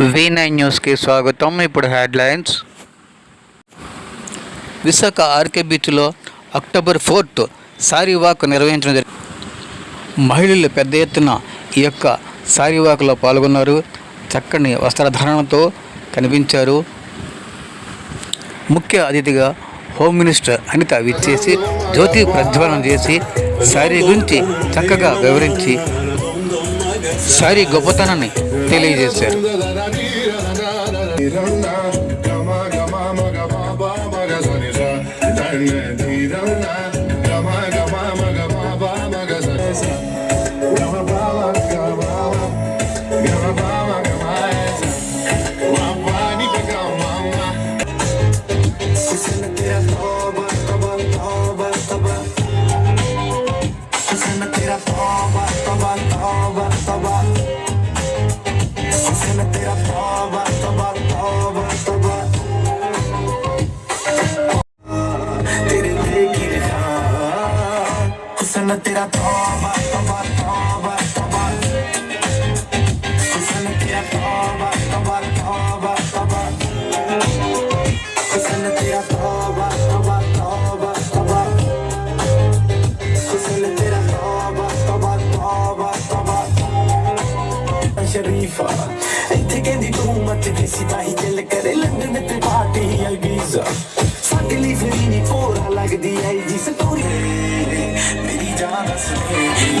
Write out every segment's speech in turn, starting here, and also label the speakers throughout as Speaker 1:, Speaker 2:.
Speaker 1: V nine న్యూస్కి స్వాగతం. ఇప్పుడు హెడ్లైన్స్. విశాఖ ఆర్కే బీచ్లో అక్టోబర్ ఫోర్త్ సారీ వాక్ నిర్వహించడం జరిగింది. మహిళలు పెద్ద ఎత్తున ఈ యొక్క సారీ వాక్లో పాల్గొన్నారు. చక్కని వస్త్రధారణతో కనిపించారు. ముఖ్య అతిథిగా హోమ్ మినిస్టర్ అనిత విచ్చేసి జ్యోతి ప్రజ్వలనం చేసి శారీ గురించి చక్కగా వివరించి శారీ గొప్పతనాన్ని తెలియజేశారు
Speaker 2: ダーナス
Speaker 3: テ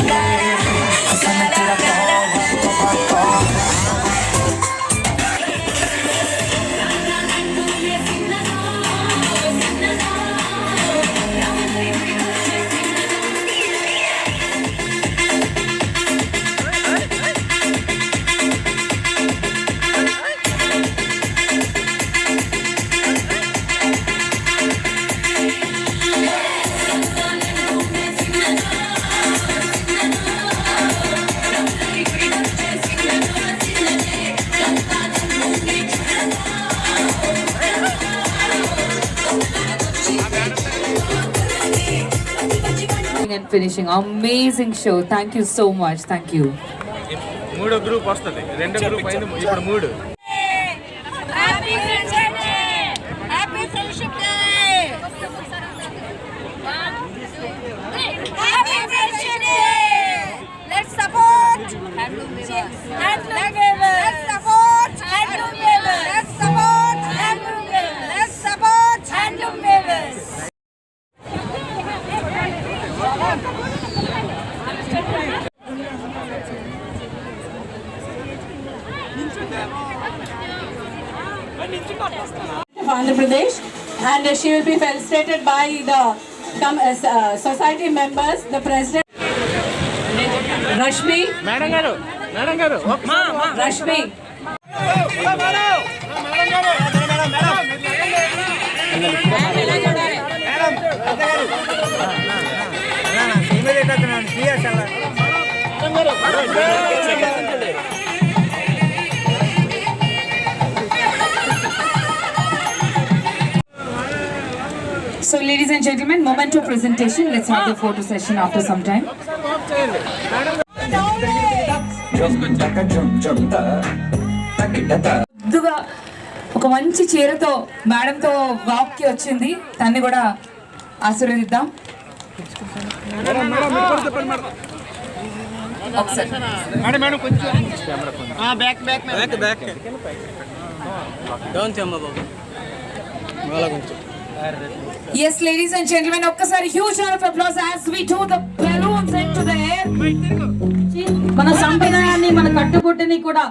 Speaker 3: finishing amazing show thank you so much thank you
Speaker 4: మూడో గ్రూప్ వస్తుంది రెండో గ్రూప్ ఇప్పుడు మూడు
Speaker 5: she will be felicitated by the com- uh, uh, society members, the president. Rashmi,
Speaker 4: madam గారు మేడం గారు
Speaker 5: Rashmi.
Speaker 3: So, ladies and gentlemen, moment of presentation. Let's have the photo session after some time. ముద్దుగా ఒక మంచి చీరతో మేడంతో వాక్కి వచ్చింది తన్ని కూడా ఆశీర్వదిద్దాం ఒకసారి
Speaker 4: మేడం మేడం కొంచెం back back back back down చెమ్మ బాబు కొంచెం
Speaker 3: Yes, ladies and gentlemen, ఒక్కసారి huge round of applause as we do the balloons into the air.
Speaker 6: మన సంప్రదాయాన్ని మన కట్టుబొట్టుని కూడా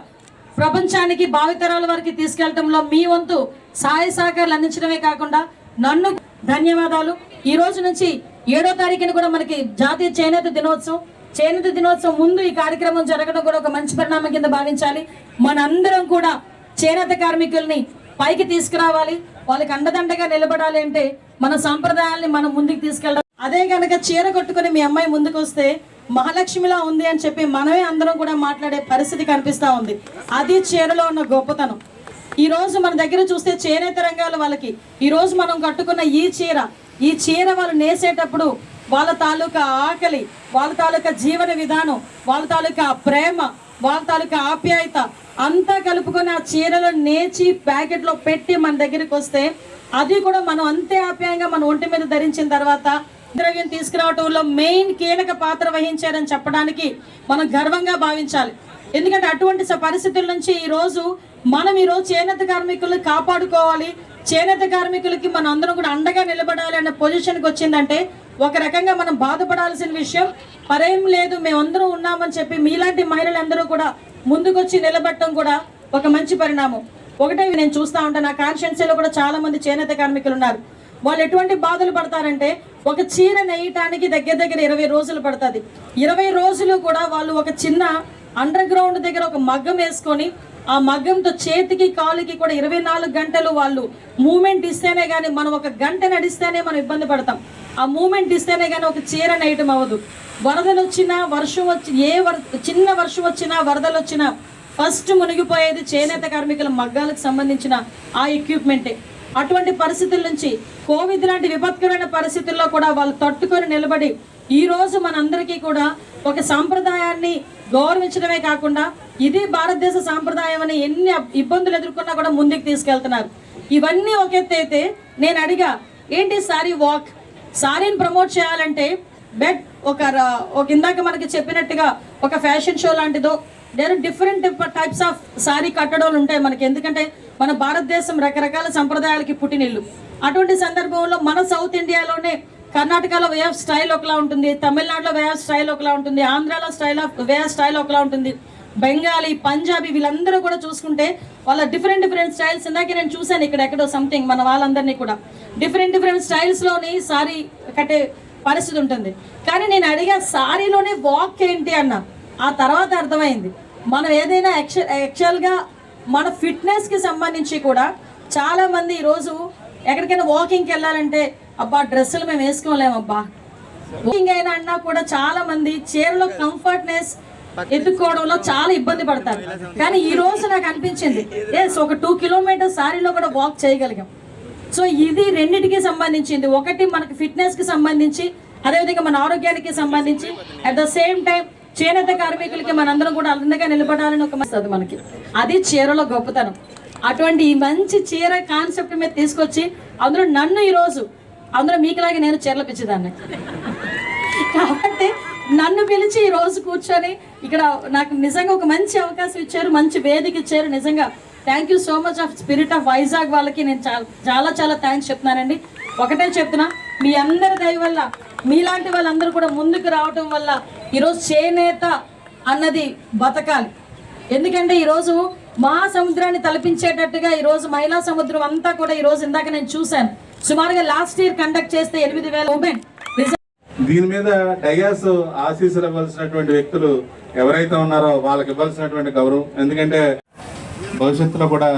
Speaker 6: ప్రపంచానికి భావితరాల వరకు తీసుకెళ్ళడంలో మీ వంతు సహాయ సహకారాలు అందించడమే కాకుండా నన్ను ధన్యవాదాలు. ఈ రోజు నుంచి ఏడో తారీఖున కూడా మనకి జాతీయ చేనేత దినోత్సవం. చేనేత దినోత్సవం ముందు ఈ కార్యక్రమం జరగడం కూడా ఒక మంచి పరిణామం కింద భావించాలి. మనందరం కూడా చేనేత కార్మికుల్ని పైకి తీసుకురావాలి. వాళ్ళకి అండదండగా నిలబడాలి అంటే మన సాంప్రదాయాల్ని మనం ముందుకు తీసుకెళ్ళాలి అదే కనుక చీర కట్టుకుని మీ అమ్మాయి ముందుకు వస్తే మహాలక్ష్మిలా ఉంది అని చెప్పి మనమే అందరం కూడా మాట్లాడే పరిస్థితి కనిపిస్తూ ఉంది. అది చీరలో ఉన్న గొప్పతనం. ఈ రోజు మన దగ్గర చూస్తే చేనేత రంగాల వాళ్ళకి. ఈ రోజు మనం కట్టుకున్న ఈ చీర ఈ చీర వాళ్ళు నేసేటప్పుడు వాళ్ళ తాలూకా ఆకలి వాళ్ళ తాలూకా జీవన విధానం వాళ్ళ తాలూకా ప్రేమ వాళ్ళ తాలూకా ఆప్యాయత అంతా కలుపుకొని ఆ చీరలో నేచి ప్యాకెట్లో పెట్టి మన దగ్గరికి వస్తే అది కూడా మనం అంతే ఆప్యాయంగా మన ఒంటి మీద ధరించిన తర్వాత ద్రవ్యం తీసుకురావటంలో మెయిన్ కీలక పాత్ర వహించారని చెప్పడానికి మనం గర్వంగా భావించాలి. ఎందుకంటే అటువంటి పరిస్థితుల నుంచి ఈ రోజు మనం ఈ రోజు చేనేత కార్మికులను కాపాడుకోవాలి. చేనేత కార్మికులకి మనం అందరం కూడా అండగా నిలబడాలి అనే పొజిషన్కి వచ్చిందంటే ఒక రకంగా మనం బాధపడాల్సిన విషయం పరేం లేదు మేమందరం ఉన్నామని చెప్పి మీలాంటి మహిళలందరూ కూడా ముందుకొచ్చి నిలబడటం కూడా ఒక మంచి పరిణామం. ఒకటే నేను చూస్తా ఉంటాను నా కాన్షియన్సీలో కూడా చాలా మంది చేనేత కార్మికులు ఉన్నారు. వాళ్ళు ఎటువంటి బాధలు పడతారంటే ఒక చీర నేయటానికి దగ్గర దగ్గర ఇరవై రోజులు పడుతుంది. ఇరవై రోజులు కూడా వాళ్ళు ఒక చిన్న అండర్ గ్రౌండ్ దగ్గర ఒక మగ్గం వేసుకొని ఆ మగ్గంతో చేతికి కాలుకి కూడా ఇరవై నాలుగు గంటలు వాళ్ళు మూమెంట్ ఇస్తేనే కానీ మనం ఒక గంట నడిస్తేనే మనం ఇబ్బంది పడతాం. ఆ మూమెంట్ ఇస్తేనే కానీ ఒక చీర నేయటం అవ్వదు. వరదలు వచ్చినా వర్షం వచ్చి ఏ వర చిన్న వర్షం వచ్చినా వరదలు వచ్చినా ఫస్ట్ మునిగిపోయేది చేనేత కార్మికుల మగ్గాలకు సంబంధించిన ఆ ఎక్విప్మెంటే అటువంటి పరిస్థితుల నుంచి కోవిడ్ లాంటి విపత్కరమైన పరిస్థితుల్లో కూడా వాళ్ళు తట్టుకొని నిలబడి ఈరోజు మనందరికీ కూడా ఒక సాంప్రదాయాన్ని గౌరవించడమే కాకుండా ఇది భారతదేశ సాంప్రదాయం అని ఎన్ని ఇబ్బందులు ఎదుర్కొన్నా కూడా ముందుకు తీసుకెళ్తున్నారు. ఇవన్నీ ఒక అయితే నేను అడిగా ఏంటి సారీ వాక్? సారీని ప్రమోట్ చేయాలంటే బెట్ ఒక ఒక ఇందాక మనకి చెప్పినట్టుగా ఒక fashion show లాంటిదో there different types of sari కట్టడాలు ఉంటాయి మనకి. ఎందుకంటే మన భారతదేశం రకరకాల సంప్రదాయాలకి పుట్టినిల్లు. అటువంటి సందర్భంలో మన సౌత్ ఇండియాలోనే కర్ణాటకలో వే ఆఫ్ స్టైల్ ఒకలా ఉంటుంది తమిళనాడులో వే ఆఫ్ స్టైల్ ఒకలా ఉంటుంది ఆంధ్రాలో style of way of style ఒకలా ఉంటుంది. బెంగాలీ పంజాబీ వీళ్ళందరూ కూడా చూసుకుంటే వాళ్ళ డిఫరెంట్ డిఫరెంట్ స్టైల్స్ ఇందాక నేను చూశాను ఇక్కడ ఎక్కడో సంథింగ్ మన వాళ్ళందరినీ కూడా. డిఫరెంట్ డిఫరెంట్ స్టైల్స్లోని సారీ కట్టే పరిస్థితి ఉంటుంది. కానీ నేను అడిగా సారీలోనే వాక్ ఏంటి? అన్న. ఆ తర్వాత అర్థమైంది. మనం ఏదైనా యాక్చువల్ యాక్చువల్గా మన ఫిట్నెస్కి సంబంధించి కూడా చాలామంది ఈరోజు ఎక్కడికైనా వాకింగ్కి వెళ్ళాలంటే అబ్బా డ్రెస్సులు మేము వేసుకోలేము అబ్బా అయినా అన్నా కూడా చాలా మంది చీరలో కంఫర్ట్నెస్ ఎత్తుకోవడంలో చాలా ఇబ్బంది పడతారు. కానీ ఈ రోజు నాకు అనిపించింది ఎస్ ఒక టూ కిలోమీటర్స్ సారీలో కూడా వాక్ చేయగలిగాం. సో ఇది రెండింటికి సంబంధించింది. ఒకటి మనకి ఫిట్నెస్కి సంబంధించి అదేవిధంగా మన ఆరోగ్యానికి సంబంధించి. అట్ ద సేమ్ టైం చేనేత కార్మికులకి మనందరం కూడా అందంగా నిలబడాలని ఒక వస్తుంది మనకి. అది చీరలో గొప్పతనం. అటువంటి ఈ మంచి చీర కాన్సెప్ట్ మీద తీసుకొచ్చి అందులో నన్ను ఈరోజు అందులో మీకులాగే నేను చీరలు పిచ్చేదాన్ని. కాబట్టి నన్ను పిలిచి ఈ రోజు కూర్చొని ఇక్కడ నాకు నిజంగా ఒక మంచి అవకాశం ఇచ్చారు మంచి వేదిక ఇచ్చారు. నిజంగా thank you so much of spirit of Vizag వాళ్ళకి నేను చాలా చాలా చాలా థ్యాంక్స్ చెప్తున్నానండి. ఒకటే చెప్తున్నా మీ అందరి దయ వల్ల మీలాంటి వాళ్ళందరూ కూడా ముందుకు రావటం వల్ల ఈరోజు చేనేత అన్నది బతకాలి. ఎందుకంటే ఈరోజు మహాసముద్రాన్ని తలపించేటట్టుగా ఈరోజు మహిళా సముద్రం అంతా కూడా ఈరోజు ఇందాక నేను చూశాను. సుమారుగా లాస్ట్ ఇయర్ కండక్ట్ చేస్తే ఎనిమిది వేల ఉమెన్
Speaker 7: దీని మీద డయాస్ ఆశీస్సులు ఇవ్వాల్సినటువంటి వ్యక్తులు ఎవరైతే ఉన్నారో వాళ్ళకి ఇవ్వాల్సినటువంటి గౌరవం. ఎందుకంటే భవిష్యత్తులో కూడా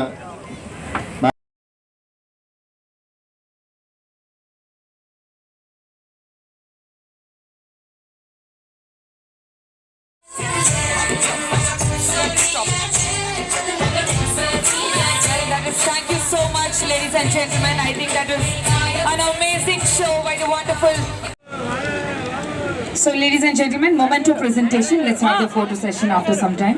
Speaker 3: and gentlemen. I think that was an amazing show by the wonderful. So, ladies and gentlemen, moment of presentation. Let's have the photo session after some time.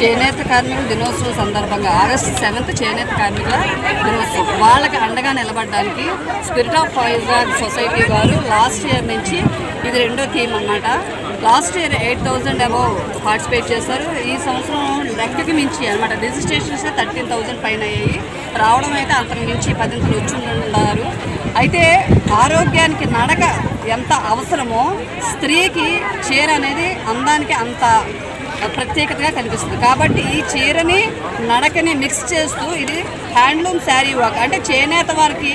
Speaker 8: చేనేత కార్మికుల దినోత్సవం సందర్భంగా ఆగస్టు సెవెంత్ చేనేత కార్మికుల దినోత్సవం. వాళ్ళకి అండగా నిలబడడానికి స్పిరిట్ ఆఫ్ వైజాగ్ సొసైటీ వారు లాస్ట్ ఇయర్ నుంచి ఇది రెండో థీమ్ అన్నమాట. Last year eight thousand above participate చేశారు. ఈ సంవత్సరం లెక్కకి మించి అనమాట రిజిస్ట్రేషన్స్ థర్టీన్ థౌజండ్ పైన అయ్యాయి. రావడం అయితే అంతకు మించి పదింతలు వచ్చి ఉన్నారు అయితే ఆరోగ్యానికి నడక ఎంత అవసరమో స్త్రీకి చీర అనేది అందానికి అంత ప్రత్యేకతగా కనిపిస్తుంది. కాబట్టి ఈ చీరని నడకని మిక్స్ చేస్తూ ఇది హ్యాండ్లూమ్ శారీ వాక్ అంటే చేనేత వారికి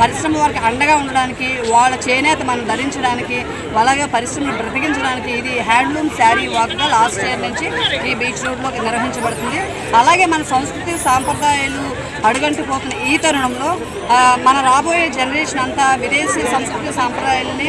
Speaker 8: పరిశ్రమ వారికి అండగా ఉండడానికి వాళ్ళ చేనేత మనం ధరించడానికి అలాగే పరిశ్రమను బ్రతికించడానికి ఇది హ్యాండ్లూమ్ శారీ వాక్గా లాస్ట్ ఇయర్ నుంచి ఈ బీచ్ రోడ్లో నిర్వహించబడుతుంది. అలాగే మన సంస్కృతి సాంప్రదాయాలు అడుగంటిపోతున్న ఈ తరుణంలో మన రాబోయే జనరేషన్ అంతా విదేశీ సంస్కృతి సాంప్రదాయాలని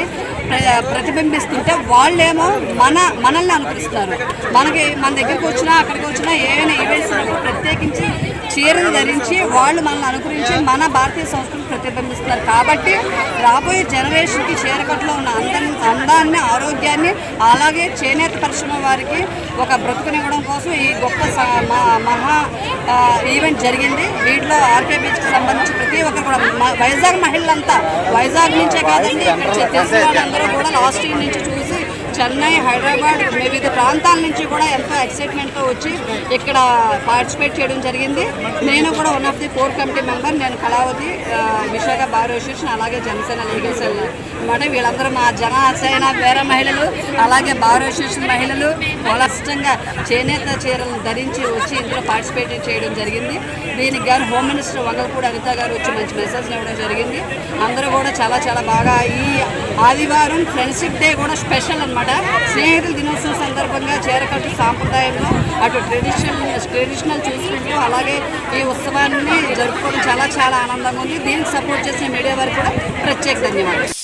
Speaker 8: ప్ర- ప్రతిబింబిస్తుంటే వాళ్ళేమో మన మనల్ని అనుకరిస్తారు మనకి మన దగ్గరికి వచ్చినా అక్కడికి వచ్చినా ఏమైనా ఈవెంట్స్ ఉన్నప్పుడు ప్రత్యేకించి చీరను ధరించి వాళ్ళు మనల్ని అనుకరించి మన భారతీయ సంస్కృతిని ప్రతిబింబిస్తున్నారు. కాబట్టి రాబోయే జనరేషన్కి చీరకట్లో ఉన్న అందం ఆరోగ్యాన్ని అలాగే చేనేత పరిశ్రమ వారికి ఒక బ్రతుకునివ్వడం కోసం ఈ గొప్ప స- మ- మహా ఆ, ఈవెంట్ జరిగింది. వీటిలో ఆర్కే బీచ్కి సంబంధించి ప్రతి ఒక్కరు కూడా మ- వైజాగ్ మహిళలంతా వైజాగ్ నుంచే కాదండి ఇక్కడ చె- వాళ్ళందరూ కూడా లాస్ట్ ఇయర్ నుంచి చూసి చెన్నై హైదరాబాద్ వివిధ ప్రాంతాల నుంచి కూడా ఎంతో ఎక్సైట్మెంట్తో వచ్చి ఇక్కడ పార్టిసిపేట్ చేయడం జరిగింది. నేను కూడా one of the core committee member నేను కళావతి విశాఖ బార్ అసోసియేషన్ అలాగే జనసేన లీగల్ సెల్ అనమాట వీళ్ళందరూ మా జనసేన వేరే మహిళలు అలాగే బార్ అసోసియేషన్ మహిళలు బలష్టంగా చేనేత చీరలను ధరించి వచ్చి ఇందులో పార్టిసిపేట్ చేయడం జరిగింది. దీనికి గారు హోమ్ మినిస్టర్ వంగలపూడి అనిత గారు వచ్చి మంచి మెసేజ్ ఇవ్వడం జరిగింది. అందరూ కూడా చాలా చాలా బాగా ఈ ఆదివారం ఫ్రెండ్షిప్ డే కూడా స్పెషల్ అన్నమాట. స్నేహితుల దినోత్సవం సందర్భంగా చీరకట్టు సాంప్రదాయంలో అటు ట్రెడిషనల్ ట్రెడిషనల్ చూసుకుంటూ అలాగే ఈ ఉత్సవాన్ని జరుపుకోవడం చాలా చాలా ఆనందంగా ఉంది. దీనికి సపోర్ట్ చేసిన మీడియా వారికి కూడా ప్రత్యేక ధన్యవాదాలు.